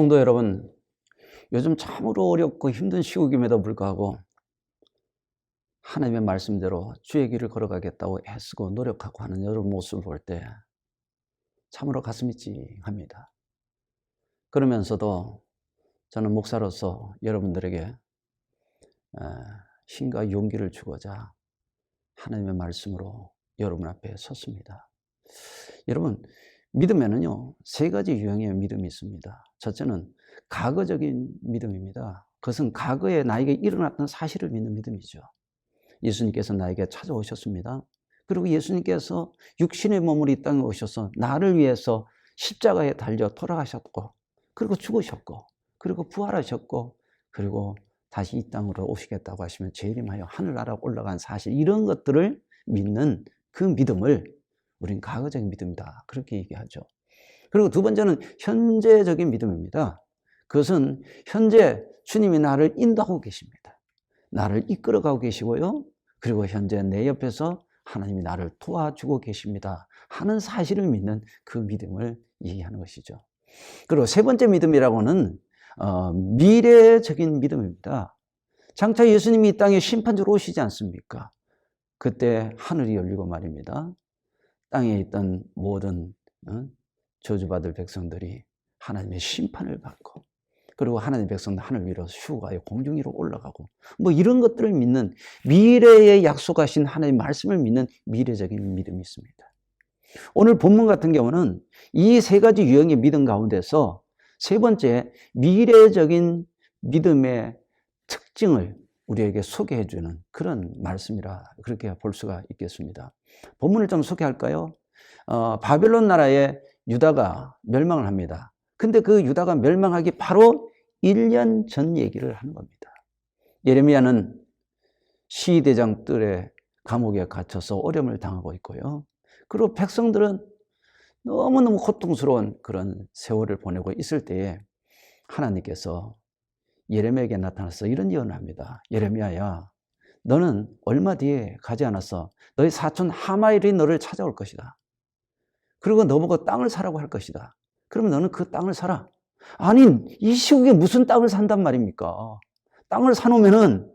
성도 여러분, 요즘 참으로 어렵고 힘든 시국임에도 불구하고 하나님의 말씀대로 주의 길을 걸어가겠다고 애쓰고 노력하고 하는 여러분 모습을 볼 때 참으로 가슴이 찡합니다. 그러면서도 저는 목사로서 여러분들에게 힘과 용기를 주고자 하나님의 말씀으로 여러분 앞에 섰습니다. 여러분, 믿음에는요, 세 가지 유형의 믿음이 있습니다. 첫째는 과거적인 믿음입니다. 그것은 과거에 나에게 일어났던 사실을 믿는 믿음이죠. 예수님께서 나에게 찾아오셨습니다. 그리고 예수님께서 육신의 몸으로 이 땅에 오셔서 나를 위해서 십자가에 달려 돌아가셨고, 그리고 죽으셨고, 그리고 부활하셨고, 그리고 다시 이 땅으로 오시겠다고 하시면 재림하여 하늘나라 올라간 사실, 이런 것들을 믿는 그 믿음을 우린 과거적인 믿음이다. 그렇게 얘기하죠. 그리고 두 번째는 현재적인 믿음입니다. 그것은 현재 주님이 나를 인도하고 계십니다. 나를 이끌어가고 계시고요. 그리고 현재 내 옆에서 하나님이 나를 도와주고 계십니다. 하는 사실을 믿는 그 믿음을 얘기하는 것이죠. 그리고 세 번째 믿음이라고는 어, 미래적인 믿음입니다. 장차 예수님이 이 땅에 심판주로 오시지 않습니까? 그때 하늘이 열리고 말입니다. 땅에 있던 모든 어, 저주받을 백성들이 하나님의 심판을 받고 그리고 하나님 백성들 하늘 위로 휴가요 공중 위로 올라가고 뭐 이런 것들을 믿는 미래에 약속하신 하나님 말씀을 믿는 미래적인 믿음이 있습니다. 오늘 본문 같은 경우는 이 세 가지 유형의 믿음 가운데서 세 번째 미래적인 믿음의 특징을 우리에게 소개해 주는 그런 말씀이라 그렇게 볼 수가 있겠습니다. 본문을 좀 소개할까요? 어, 바벨론 나라의 유다가 멸망을 합니다. 근데 그 유다가 멸망하기 바로 1년 전 얘기를 하는 겁니다. 예레미야는 시대장들의 감옥에 갇혀서 어려움을 당하고 있고요. 그리고 백성들은 너무너무 고통스러운 그런 세월을 보내고 있을 때에 하나님께서 예레미야에게 나타나서 이런 예언을 합니다. 예레미야야, 너는 얼마 뒤에 가지 않았어. 너희 사촌 하마일이 너를 찾아올 것이다. 그리고 너보고 땅을 사라고 할 것이다. 그러면 너는 그 땅을 사라. 아니, 이 시국에 무슨 땅을 산단 말입니까? 땅을 사놓으면은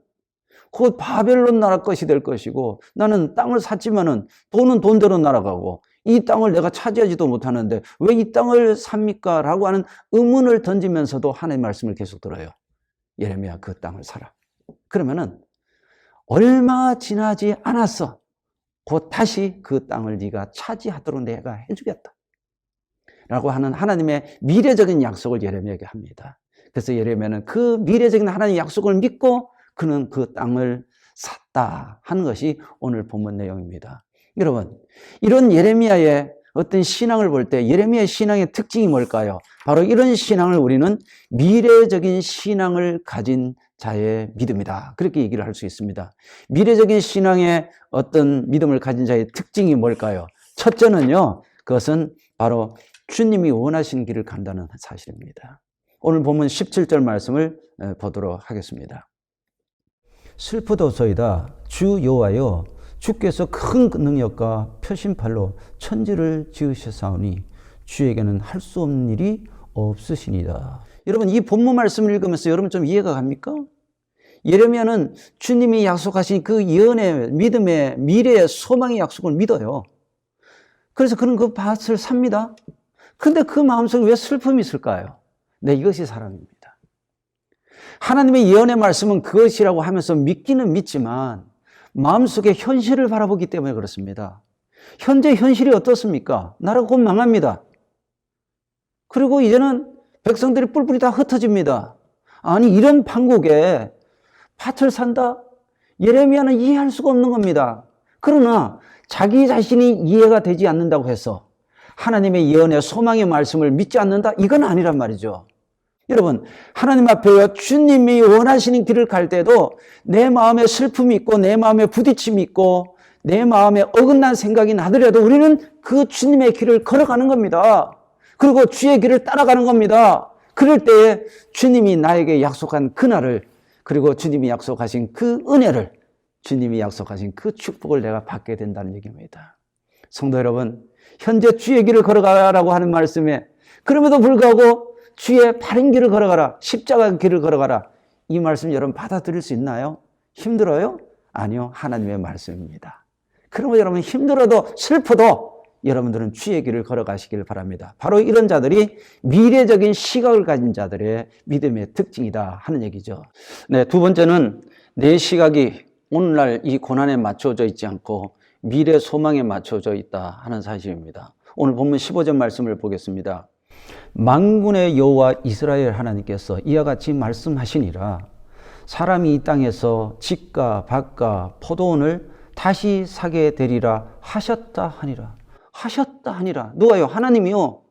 곧 바벨론 나라 것이 될 것이고 나는 땅을 샀지만은 돈은 돈대로 날아가고 이 땅을 내가 차지하지도 못하는데 왜 이 땅을 삽니까? 라고 하는 의문을 던지면서도 하나님의 말씀을 계속 들어요. 예레미야 그 땅을 사라. 그러면은 얼마 지나지 않았어. 곧 다시 그 땅을 네가 차지하도록 내가 해주겠다. 라고 하는 하나님의 미래적인 약속을 예레미야에게 합니다. 그래서 예레미야는 그 미래적인 하나님의 약속을 믿고 그는 그 땅을 샀다 하는 것이 오늘 본문 내용입니다. 여러분, 이런 예레미야의 어떤 신앙을 볼 때 예레미야의 신앙의 특징이 뭘까요? 바로 이런 신앙을 우리는 미래적인 신앙을 가진 자의 믿음이다. 그렇게 얘기를 할 수 있습니다. 미래적인 신앙의 어떤 믿음을 가진 자의 특징이 뭘까요? 첫째는요, 그것은 바로 주님이 원하시는 길을 간다는 사실입니다. 오늘 보면 17절 말씀을 보도록 하겠습니다. 슬프도소이다. 주 여호와여 주께서 큰 능력과 표심팔로 천지를 지으셨사오니 주에게는 할 수 없는 일이 없으시니다. 여러분 이 본문 말씀을 읽으면서 여러분 좀 이해가 갑니까? 예레미야는 주님이 약속하신 그 예언의 믿음의 미래의 소망의 약속을 믿어요. 그래서 그는 그 밭을 삽니다. 근데 그 마음속에 왜 슬픔이 있을까요? 네, 이것이 사람입니다. 하나님의 예언의 말씀은 그것이라고 하면서 믿기는 믿지만 마음속에 현실을 바라보기 때문에 그렇습니다. 현재 현실이 어떻습니까? 나라가 곧 망합니다. 그리고 이제는 백성들이 뿔뿔이 다 흩어집니다. 아니 이런 판국에 밭을 산다? 예레미야는 이해할 수가 없는 겁니다. 그러나 자기 자신이 이해가 되지 않는다고 해서 하나님의 예언의 소망의 말씀을 믿지 않는다? 이건 아니란 말이죠. 여러분, 하나님 앞에 주님이 원하시는 길을 갈 때도 내 마음에 슬픔이 있고 내 마음에 부딪힘이 있고 내 마음에 어긋난 생각이 나더라도 우리는 그 주님의 길을 걸어가는 겁니다. 그리고 주의 길을 따라가는 겁니다. 그럴 때에 주님이 나에게 약속한 그날을 그리고 주님이 약속하신 그 은혜를 주님이 약속하신 그 축복을 내가 받게 된다는 얘기입니다. 성도 여러분, 현재 주의 길을 걸어가라고 하는 말씀에 그럼에도 불구하고 주의 바른 길을 걸어가라. 십자가 길을 걸어가라. 이 말씀 여러분 받아들일 수 있나요? 힘들어요? 아니요. 하나님의 말씀입니다. 그러면 여러분 힘들어도 슬퍼도 여러분들은 주의 길을 걸어가시길 바랍니다. 바로 이런 자들이 미래적인 시각을 가진 자들의 믿음의 특징이다 하는 얘기죠. 네, 두 번째는 내 시각이 오늘날 이 고난에 맞춰져 있지 않고 미래 소망에 맞춰져 있다 하는 사실입니다. 오늘 본문 15절 말씀을 보겠습니다. 만군의 여호와 이스라엘 하나님께서 이와 같이 말씀하시니라 사람이 이 땅에서 집과 밭과 포도원을 다시 사게 되리라 하셨다 하니라 하셨다 하니라 누가요 하나님이요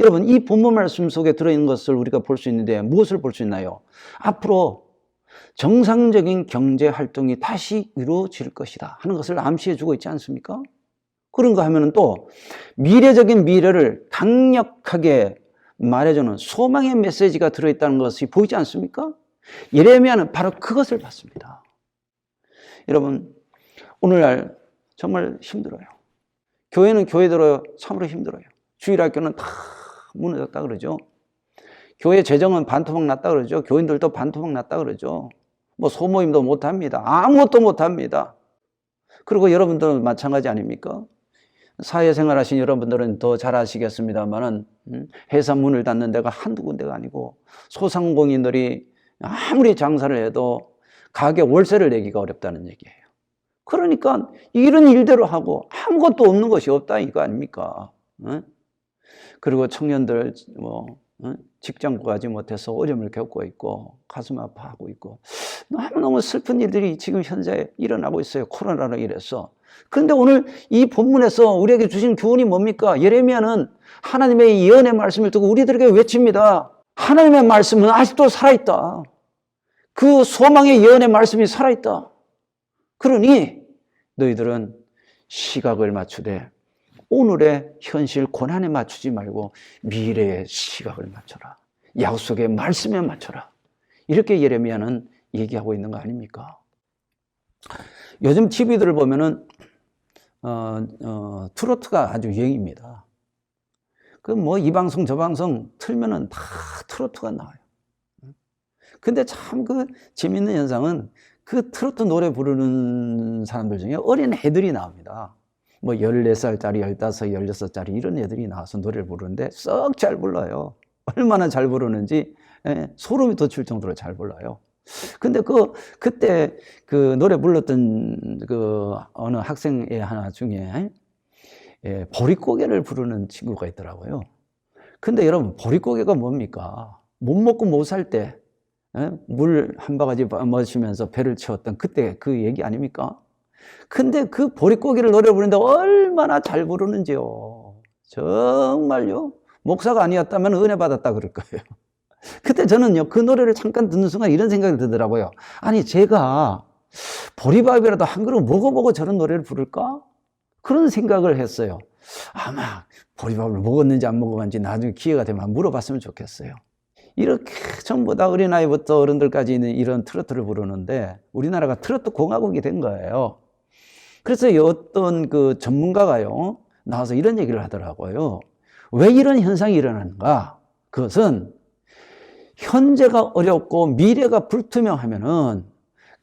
여러분 이 본문 말씀 속에 들어있는 것을 우리가 볼 수 있는데 무엇을 볼 수 있나요 앞으로 정상적인 경제 활동이 다시 이루어질 것이다 하는 것을 암시해 주고 있지 않습니까 그런가 하면은 또 미래적인 미래를 강력하게 말해주는 소망의 메시지가 들어있다는 것이 보이지 않습니까? 예레미야는 바로 그것을 봤습니다. 여러분, 오늘날 정말 힘들어요. 교회는 교회대로 참으로 힘들어요. 주일학교는 다 무너졌다 그러죠. 교회 재정은 반토막 났다 그러죠. 교인들도 반토막 났다 그러죠. 뭐 소모임도 못 합니다. 아무것도 못 합니다. 그리고 여러분들은 마찬가지 아닙니까? 사회생활 하신 여러분들은 더 잘 아시겠습니다만은 음, 회사 문을 닫는 데가 한두 군데가 아니고 소상공인들이 아무리 장사를 해도 가게 월세를 내기가 어렵다는 얘기예요. 그러니까 이런 일대로 하고 아무것도 없는 것이 없다 이거 아닙니까? 그리고 청년들 뭐 직장 구하지 못해서 어려움을 겪고 있고 가슴 아파하고 있고 너무너무 슬픈 일들이 지금 현재 일어나고 있어요. 코로나로 인해서. 그런데 오늘 이 본문에서 우리에게 주신 교훈이 뭡니까? 예레미야는 하나님의 예언의 말씀을 듣고 우리들에게 외칩니다. 하나님의 말씀은 아직도 살아있다. 그 소망의 예언의 말씀이 살아있다. 그러니 너희들은 시각을 맞추되 오늘의 현실 고난에 맞추지 말고 미래의 시각을 맞춰라. 약속의 말씀에 맞춰라. 이렇게 예레미야는 얘기하고 있는 거 아닙니까? 요즘 TV들을 보면은 어, 어, 트로트가 아주 유행입니다. 그 뭐 이 방송 저 방송 틀면은 다 트로트가 나와요. 근데 참 그 재밌는 현상은 그 트로트 노래 부르는 사람들 중에 어린 애들이 나옵니다. 뭐 14살짜리, 15, 16살짜리 이런 애들이 나와서 노래를 부르는데 썩 잘 불러요. 얼마나 잘 부르는지 예, 소름이 돋칠 정도로 잘 불러요. 근데 그, 그때 그 노래 불렀던 그 어느 학생의 하나 중에 예, 보릿고개를 부르는 친구가 있더라고요. 근데 여러분, 보릿고개가 뭡니까? 못 먹고 못 살 때, 예? 물 한 바가지 마시면서 배를 채웠던 그때 그 얘기 아닙니까? 근데 그 보릿고개를 노래 부르는데 얼마나 잘 부르는지요. 정말요. 목사가 아니었다면 은혜 받았다 그럴 거예요. 그때 저는요, 그 노래를 잠깐 듣는 순간 이런 생각이 들더라고요. 아니, 제가 보리밥이라도 한 그릇 먹어보고 저런 노래를 부를까? 그런 생각을 했어요. 아마 보리밥을 먹었는지 안 먹어봤는지 나중에 기회가 되면 물어봤으면 좋겠어요. 이렇게 전부 다 어린아이부터 어른들까지 있는 이런 트로트를 부르는데 우리나라가 트로트 공화국이 된 거예요. 그래서 어떤 그 전문가가요, 나와서 이런 얘기를 하더라고요. 왜 이런 현상이 일어나는가? 그것은 현재가 어렵고 미래가 불투명하면은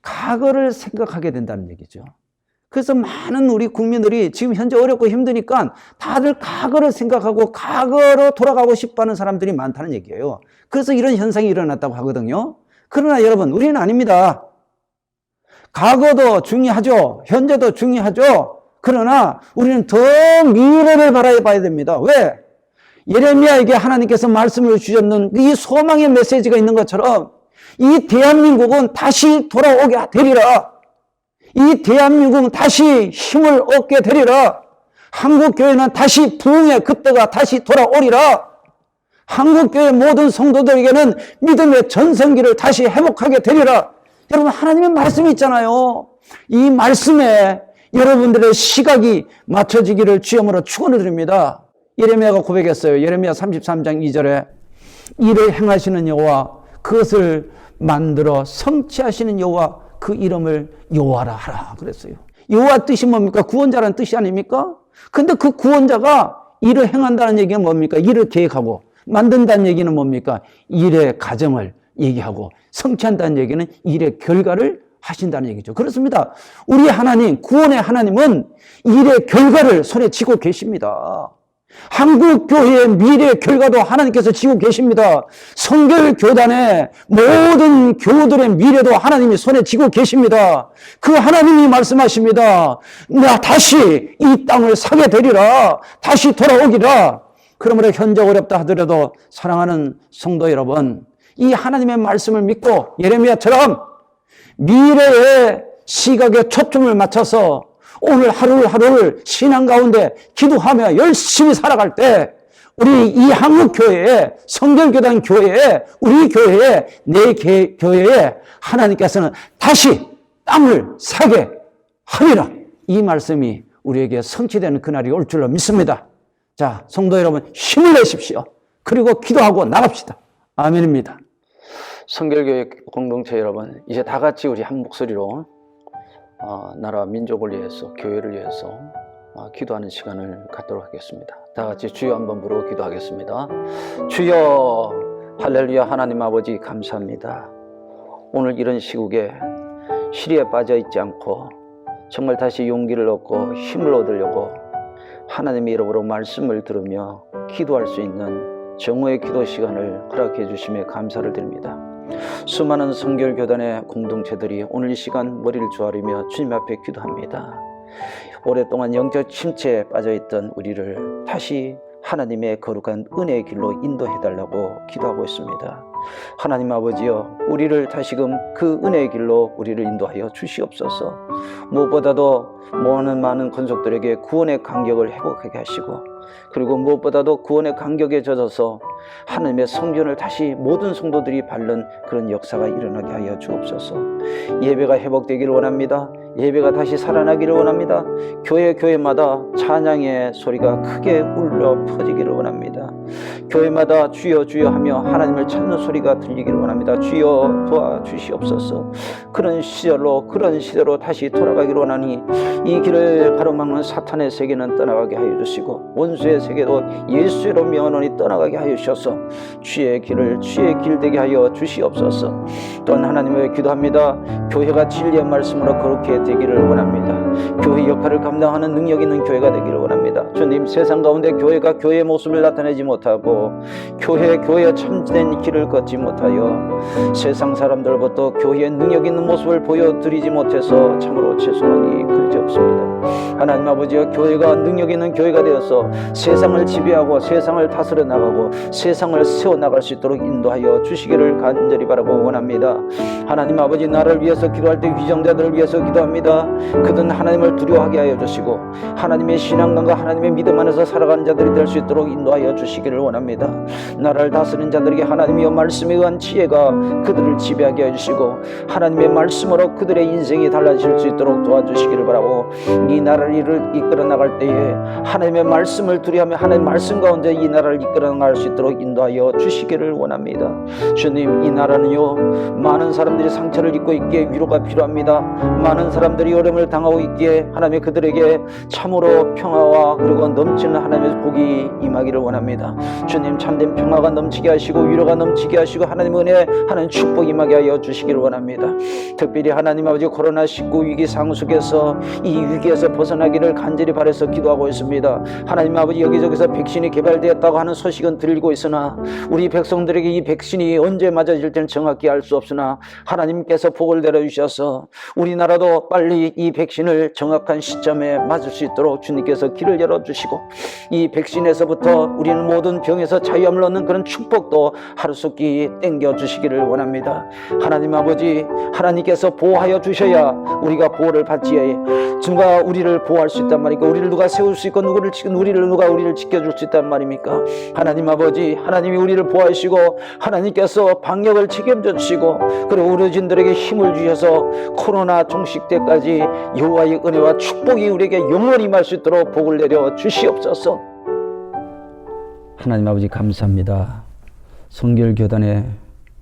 과거를 생각하게 된다는 얘기죠. 그래서 많은 우리 국민들이 지금 현재 어렵고 힘드니까 다들 과거를 생각하고 과거로 돌아가고 싶어 하는 사람들이 많다는 얘기예요. 그래서 이런 현상이 일어났다고 하거든요. 그러나 여러분, 우리는 아닙니다. 과거도 중요하죠. 현재도 중요하죠. 그러나 우리는 더 미래를 바라봐야 됩니다. 왜? 예레미야에게 하나님께서 말씀을 주셨는 이 소망의 메시지가 있는 것처럼 이 대한민국은 다시 돌아오게 되리라. 이 대한민국은 다시 힘을 얻게 되리라. 한국교회는 다시 부흥의 그때가 다시 돌아오리라. 한국교회 모든 성도들에게는 믿음의 전성기를 다시 회복하게 되리라. 여러분, 하나님의 말씀이 있잖아요. 이 말씀에 여러분들의 시각이 맞춰지기를 주여으로 축원을 드립니다. 예레미야가 고백했어요. 예레미야 33장 2절에 이를 행하시는 여호와 그것을 만들어 성취하시는 여호와 그 이름을 여호와라 하라 그랬어요. 여호와 뜻이 뭡니까? 구원자라는 뜻이 아닙니까? 근데 그 구원자가 일을 행한다는 얘기는 뭡니까? 일을 계획하고 만든다는 얘기는 뭡니까? 일의 가정을 얘기하고 성취한다는 얘기는 일의 결과를 하신다는 얘기죠. 그렇습니다. 우리 하나님, 구원의 하나님은 일의 결과를 손에 쥐고 계십니다. 한국 교회의 미래 결과도 하나님께서 지고 계십니다. 성결 교단의 모든 교우들의 미래도 하나님이 손에 쥐고 계십니다. 그 하나님이 말씀하십니다. 나 다시 이 땅을 사게 되리라. 다시 돌아오기라. 그러므로 현재 어렵다 하더라도 사랑하는 성도 여러분, 이 하나님의 말씀을 믿고 예레미야처럼 미래의 시각에 초점을 맞춰서 오늘 하루하루를 신앙 가운데 기도하며 열심히 살아갈 때 우리 이 한국 교회에 성결교단 교회에 우리 교회에 내 교회에 하나님께서는 다시 땅을 사게 하리라. 이 말씀이 우리에게 성취되는 그날이 올 줄로 믿습니다. 자 성도 여러분 힘을 내십시오. 그리고 기도하고 나갑시다. 아멘입니다. 성결교회 공동체 여러분 이제 다 같이 우리 한 목소리로 어, 나라 민족을 위해서 교회를 위해서 어, 기도하는 시간을 갖도록 하겠습니다. 다 같이 주여 한번 부르고 기도하겠습니다. 주여 할렐루야 하나님 아버지 감사합니다. 오늘 이런 시국에 시리에 빠져 있지 않고 정말 다시 용기를 얻고 힘을 얻으려고 하나님의 이름으로 말씀을 들으며 기도할 수 있는 정오의 기도 시간을 허락해 주심에 감사를 드립니다. 수많은 성결교단의 공동체들이 오늘 이 시간 머리를 조아리며 주님 앞에 기도합니다. 오랫동안 영적 침체에 빠져있던 우리를 다시 하나님의 거룩한 은혜의 길로 인도해달라고 기도하고 있습니다. 하나님 아버지여, 우리를 다시금 그 은혜의 길로 우리를 인도하여 주시옵소서. 무엇보다도 많은 많은 권속들에게 구원의 간격을 회복하게 하시고, 그리고 무엇보다도 구원의 간격에 젖어서 하나님의 성전을 다시 모든 성도들이 밟는 그런 역사가 일어나게 하여 주옵소서. 예배가 회복되기를 원합니다. 예배가 다시 살아나기를 원합니다. 교회 교회마다 찬양의 소리가 크게 울려 퍼지기를 원합니다. 교회마다 주여 주여 하며 하나님을 찾는 소리가 들리기를 원합니다. 주여 도와 주시옵소서. 그런 시절로 그런 시대로 다시 돌아가기를 원하니 이 길을 가로막는 사탄의 세계는 떠나가게 하여 주시고 원수의 세계도 예수로 면원이 떠나가게 하여 주셔서 주의 길을 주의 길 되게 하여 주시옵소서. 또한 하나님의 기도합니다. 교회가 진리의 말씀으로 그렇게 되기를 원합니다. 교회 역할을 감당하는 능력 있는 교회가 되기를 원합니다. 주님 세상 가운데 교회가 교회의 모습을 나타내지 못하고 교회 교회의 참된 길을 걷지 못하여 세상 사람들부터 교회의 능력 있는 모습을 보여드리지 못해서 참으로 죄송하기 그지없습니다. 하나님 아버지여 교회가 능력 있는 교회가 되어서 세상을 지배하고 세상을 다스려 나가고 세상을 세워 나갈 수 있도록 인도하여 주시기를 간절히 바라고 원합니다. 하나님 아버지 나를 위해서 기도할 때 위정자들을 위해서 기도합니다. 그든 하나 님을 두려워하게 하여 주시고 하나님의 신앙관과 하나님의 믿음 안에서 살아가는 자들이 될 수 있도록 인도하여 주시기를 원합니다. 나를 다스리는 자들에게 하나님의 말씀에 의한 지혜가 그들을 지배하게 해주시고 하나님의 말씀으로 그들의 인생이 달라질 수 있도록 도와주시기를 바라고 이 나라를 이끌어 나갈 때에 하나님의 말씀을 두려하며 하나님의 말씀 가운데 이 나라를 이끌어 나갈 수 있도록 인도하여 주시기를 원합니다. 주님 이 나라는요 많은 사람들이 상처를 입고 있기에 위로가 필요합니다. 많은 사람들이 어려움을 당하고 있기에 하나님의 그들에게 참으로 평화와 그리고 넘치는 하나님의 복이 임하기를 원합니다. 주님 참된 평화가 넘치게 하시고 위로가 넘치게 하시고 하나님 은혜 하나님 축복 임하게 하여 주시기를 원합니다. 특별히 하나님 아버지 코로나19 위기 상속에서 이 위기에서 벗어나기를 간절히 바래서 기도하고 있습니다. 하나님 아버지 여기저기서 백신이 개발되었다고 하는 소식은 들리고 있으나 우리 백성들에게 이 백신이 언제 맞아질지는 정확히 알 수 없으나 하나님께서 복을 내려주셔서 우리나라도 빨리 이 백신을 정확한 시점에 맞을 수 있도록 주님께서 길을 열어주시고 이 백신에서부터 우리는 모든 병에서 자유함을 얻는 그런 축복도 하루속히 땡겨주시기를 원합니다. 하나님 아버지 하나님께서 보호하여 주셔야 우리가 보호를 받지에 누가 우리를 보호할 수 있단 말입니까? 우리를 누가 세울 수 있고 누구를 지켜 우리를 누가 우리를 지켜줄 수 있단 말입니까? 하나님 아버지 하나님이 우리를 보호하시고 하나님께서 방역을 책임져 주시고 그리고 의료진들에게 힘을 주셔서 코로나 종식 때까지 여호와의 은혜와 축복이 우리에게 영원히 임할 수 있도록 복을 내려 주시옵소서. 하나님 아버지 감사합니다. 성결교단의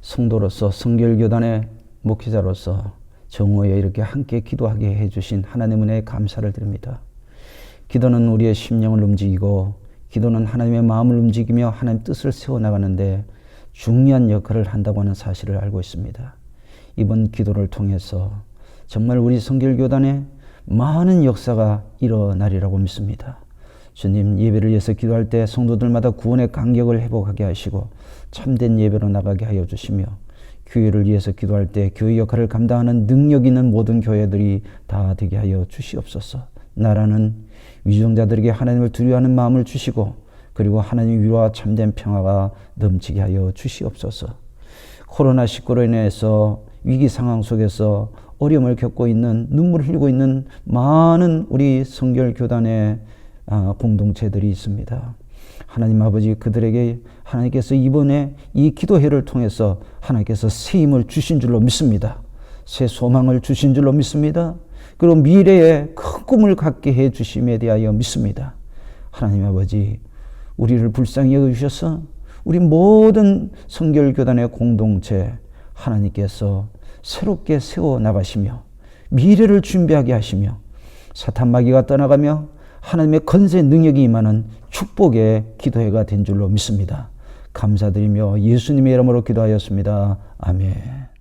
성도로서 성결교단의 목회자로서 정오에 이렇게 함께 기도하게 해주신 하나님 은혜에 감사를 드립니다. 기도는 우리의 심령을 움직이고 기도는 하나님의 마음을 움직이며 하나님 뜻을 세워나가는데 중요한 역할을 한다고 하는 사실을 알고 있습니다. 이번 기도를 통해서 정말 우리 성결교단에 많은 역사가 일어나리라고 믿습니다. 주님 예배를 위해서 기도할 때 성도들마다 구원의 간격을 회복하게 하시고 참된 예배로 나가게 하여 주시며 교회를 위해서 기도할 때 교회 역할을 감당하는 능력 있는 모든 교회들이 다 되게 하여 주시옵소서. 나라는 위정자들에게 하나님을 두려워하는 마음을 주시고 그리고 하나님 위로와 참된 평화가 넘치게 하여 주시옵소서. 코로나19로 인해서 위기 상황 속에서 어려움을 겪고 있는 눈물을 흘리고 있는 많은 우리 성결 교단의 아, 공동체들이 있습니다. 하나님 아버지 그들에게 하나님께서 이번에 이 기도회를 통해서 하나님께서 새 힘을 주신 줄로 믿습니다. 새 소망을 주신 줄로 믿습니다. 그리고 미래에 큰 꿈을 갖게 해 주심에 대하여 믿습니다. 하나님 아버지 우리를 불쌍히 여기셔서 우리 모든 성결교단의 공동체 하나님께서 새롭게 세워 나가시며 미래를 준비하게 하시며 사탄 마귀가 떠나가며 하나님의 건세 능력이 임하는 축복의 기도회가 된 줄로 믿습니다. 감사드리며 예수님의 이름으로 기도하였습니다. 아멘.